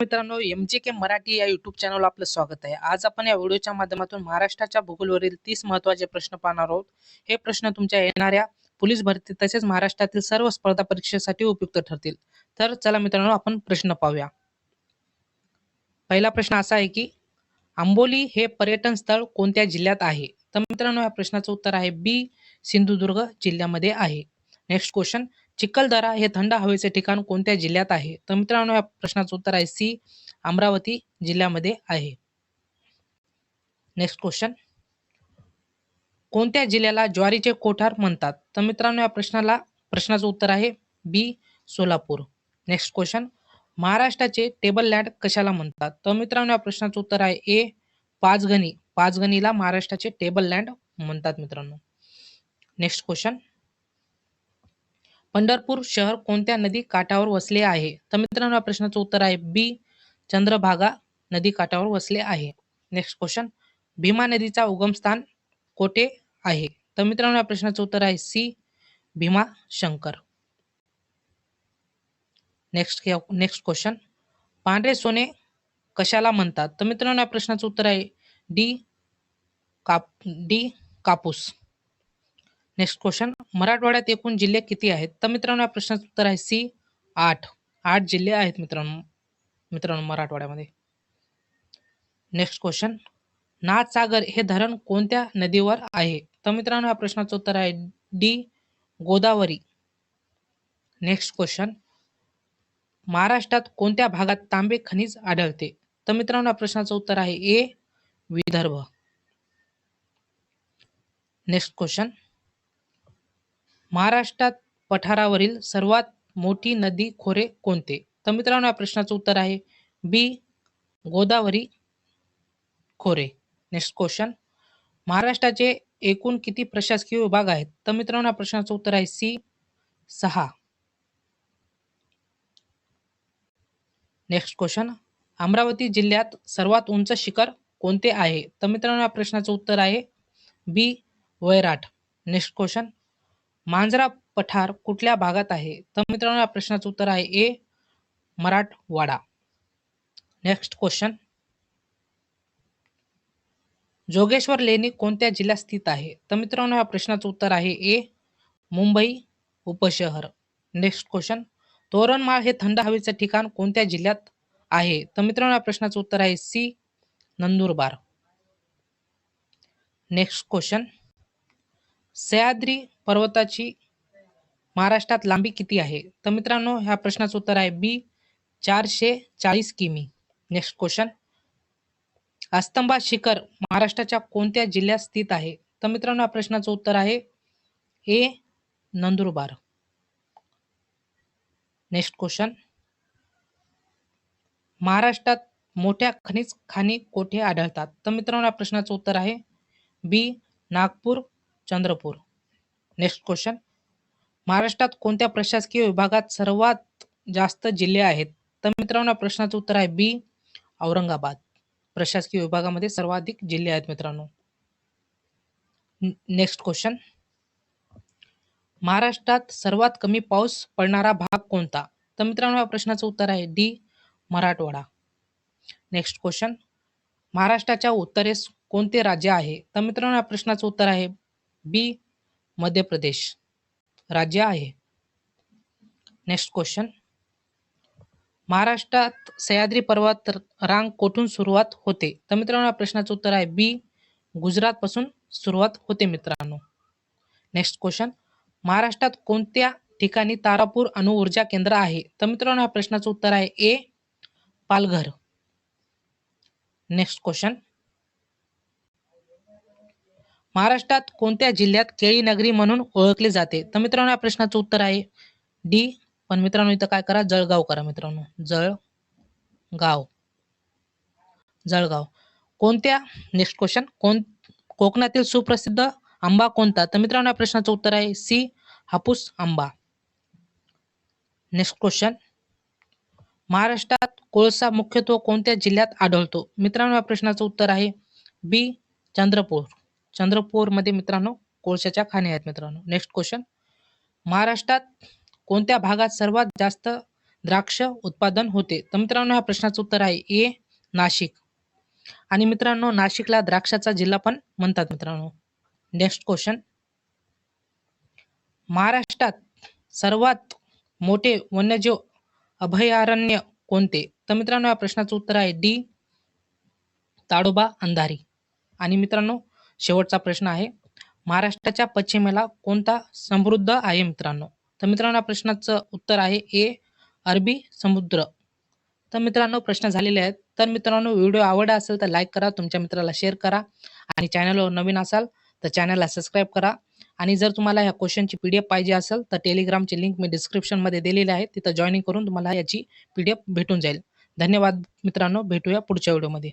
मित्रांनो एम जे के मराठी या युट्यूब चॅनल आपलं स्वागत आहे. आज आपण या व्हिडिओच्या माध्यमातून महाराष्ट्राच्या भूगोलवरील तीस महत्त्वाचे प्रश्न पाहणार आहोत. हे प्रश्न तुमच्या येणाऱ्या पोलीस भरती तसेच महाराष्ट्रातील सर्व स्पर्धा परीक्षेसाठी उपयुक्त ठरतील. तर चला मित्रांनो आपण प्रश्न पाहूया. पहिला प्रश्न असा आहे की आंबोली हे पर्यटन स्थळ कोणत्या जिल्ह्यात आहे? तर मित्रांनो या प्रश्नाचं उत्तर आहे बी सिंधुदुर्ग जिल्ह्यामध्ये आहे. नेक्स्ट क्वेश्चन चिखलदरा हे थंड हवेचे ठिकाण कोणत्या जिल्ह्यात आहे? तर मित्रांनो या प्रश्नाचं उत्तर आहे सी अमरावती जिल्ह्यामध्ये आहे. नेक्स्ट क्वेश्चन कोणत्या जिल्ह्याला ज्वारीचे कोठार म्हणतात? तर मित्रांनो या प्रश्नाला प्रश्नाचं उत्तर आहे बी सोलापूर. नेक्स्ट क्वेश्चन महाराष्ट्राचे टेबल लँड कशाला म्हणतात? तर मित्रांनो या प्रश्नाचं उत्तर आहे ए पाचगणी. पाचगणीला महाराष्ट्राचे टेबल लँड म्हणतात मित्रांनो. नेक्स्ट क्वेश्चन पंढरपूर शहर कोणत्या नदी काठावर वसले आहे? तर मित्रांनो या प्रश्नाचं उत्तर आहे बी चंद्रभागा नदी काठावर वसले आहे. नेक्स्ट क्वेश्चन भीमा नदीचा उगमस्थान कोठे आहे? तर मित्रांनो या प्रश्नाचं उत्तर आहे C Bhimashankar. Next next question पांढरे सोने कशाला म्हणतात? तर मित्रांनो या प्रश्नाचं उत्तर आहे डी काप डी कापूस. नेक्स्ट क्वेश्चन मराठवाड्यात एकूण जिल्हे किती आहेत? तर मित्रांनो या प्रश्नाचं उत्तर आहे सी आठ. आठ जिल्हे आहेत मित्रांनो मित्रांनो मराठवाड्यामध्ये. नेक्स्ट क्वेश्चन नाथसागर हे धरण कोणत्या नदीवर आहे? तर मित्रांनो या प्रश्नाचं उत्तर आहे डी गोदावरी. नेक्स्ट क्वेश्चन महाराष्ट्रात कोणत्या भागात तांबे खनिज आढळते? तर मित्रांनो या प्रश्नाचं उत्तर आहे ए विदर्भ. नेक्स्ट क्वेश्चन महाराष्ट्रात पठारावरील सर्वात मोठी नदी खोरे कोणते? तर मित्रांनो या प्रश्नाचं उत्तर आहे बी गोदावरी खोरे. नेक्स्ट क्वेश्चन महाराष्ट्राचे एकूण किती प्रशासकीय विभाग आहेत? तर मित्रांनो या प्रश्नाचं उत्तर आहे सी सहा. नेक्स्ट क्वेश्चन अमरावती जिल्ह्यात सर्वात उंच शिखर कोणते आहे? तर मित्रांनो या प्रश्नाचं उत्तर आहे B Vairat. Next question Manjara पठार कुठल्या भागात आहे? तर मित्रांनो या प्रश्नाचं उत्तर आहे A Marathwada. Next question Jogeshwar लेणी कोणत्या जिल्ह्यात स्थित आहे? तर मित्रांनो या प्रश्नाचं उत्तर आहे ए मुंबई उपशहर. नेक्स्ट क्वेश्चन तोरणमाळ हे थंड हवेचं ठिकाण कोणत्या जिल्ह्यात आहे? तर मित्रांनो या प्रश्नाचं उत्तर आहे C Nandurbar. Next question Sahyadri पर्वताची महाराष्ट्रात लांबी किती आहे? तर मित्रांनो ह्या प्रश्नाचं उत्तर आहे बी चारशे चाळीस किमी. नेक्स्ट क्वेश्चन अस्तंबा शिखर महाराष्ट्राच्या कोणत्या जिल्ह्यात स्थित आहे? तर मित्रांनो या प्रश्नाचं उत्तर आहे ए नंदुरबार. नेक्स्ट क्वेश्चन महाराष्ट्रात मोठ्या खनिज खाणी कोठे आढळतात? तर मित्रांनो या प्रश्नाचं उत्तर आहे B Nagpur Chandrapur. Next question महाराष्ट्रात कोणत्या प्रशासकीय विभागात सर्वात जास्त जिल्हे आहेत? तर मित्रांनो प्रश्नाचं उत्तर आहे बी औरंगाबाद. प्रशासकीय विभागामध्ये सर्वाधिक जिल्हे आहेत मित्रांनो. नेक्स्ट क्वेश्चन महाराष्ट्रात सर्वात कमी पाऊस पडणारा भाग कोणता? तर मित्रांनो या प्रश्नाचं उत्तर आहे डी मराठवाडा. नेक्स्ट क्वेश्चन महाराष्ट्राच्या उत्तरेस कोणते राज्य आहे? तर मित्रांनो या प्रश्नाचं उत्तर आहे बी मध्य प्रदेश. राज्य आहे. नेक्स्ट क्वेश्चन महाराष्ट्रात सह्याद्री पर्वत रांग कोठून सुरुवात होते? तर मित्रांनो या प्रश्नाचं उत्तर आहे बी गुजरातपासून सुरुवात होते मित्रांनो. नेक्स्ट क्वेश्चन महाराष्ट्रात कोणत्या ठिकाणी तारापूर अणुऊर्जा केंद्र आहे? तर मित्रांनो या प्रश्नाचं उत्तर आहे ए पालघर. नेक्स्ट क्वेश्चन महाराष्ट्रात कोणत्या जिल्ह्यात केळी नगरी म्हणून ओळखले जाते? तर मित्रांनो या प्रश्नाचं उत्तर आहे डी. पण मित्रांनो इथं काय करा? जळगाव करा मित्रांनो. जळगाव. जळगाव. कोणत्या नेक्स्ट क्वेश्चन कोण कोकणातील सुप्रसिद्ध आंबा कोणता? तर मित्रांनो या प्रश्नाचं उत्तर आहे सी. हापूस आंबा. नेक्स्ट क्वेश्चन महाराष्ट्रात कोळसा मुख्यत्व कोणत्या जिल्ह्यात आढळतो? मित्रांनो या प्रश्नाचं उत्तर आहे बी. चंद्रपूर. चंद्रपूरमध्ये मित्रांनो कोळशाच्या खाणी आहेत मित्रांनो. नेक्स्ट क्वेश्चन महाराष्ट्रात कोणत्या भागात सर्वात जास्त द्राक्ष उत्पादन होते? तर मित्रांनो ह्या प्रश्नाचं उत्तर आहे ए नाशिक. आणि मित्रांनो नाशिकला द्राक्षाचा जिल्हा पण म्हणतात मित्रांनो. नेक्स्ट क्वेश्चन महाराष्ट्रात सर्वात मोठे वन्यजीव अभयारण्य कोणते? तर मित्रांनो या प्रश्नाचं उत्तर आहे डी ताडोबा अंधारी. आणि मित्रांनो शेवटचा प्रश्न आहे. महाराष्ट्राच्या पश्चिमेला कोणता समृद्ध आहे मित्रांनो? तर मित्रांनो या प्रश्नाचं उत्तर आहे ए अरबी समुद्र. तर मित्रांनो प्रश्न झालेले आहेत. तर मित्रांनो व्हिडिओ आवडला असेल तर लाईक करा तुमच्या मित्राला शेअर करा आणि चॅनलवर नवीन असाल तर चॅनलला सबस्क्राईब करा. आणि जर तुम्हाला या क्वेश्चनची पी डी एफ पाहिजे असेल तर टेलिग्रामची लिंक मी डिस्क्रिप्शनमध्ये दिलेली आहे. तिथं जॉईनिंग करून तुम्हाला याची पी डी एफ भेटून जाईल. धन्यवाद मित्रांनो. भेटूया पुढच्या व्हिडिओमध्ये.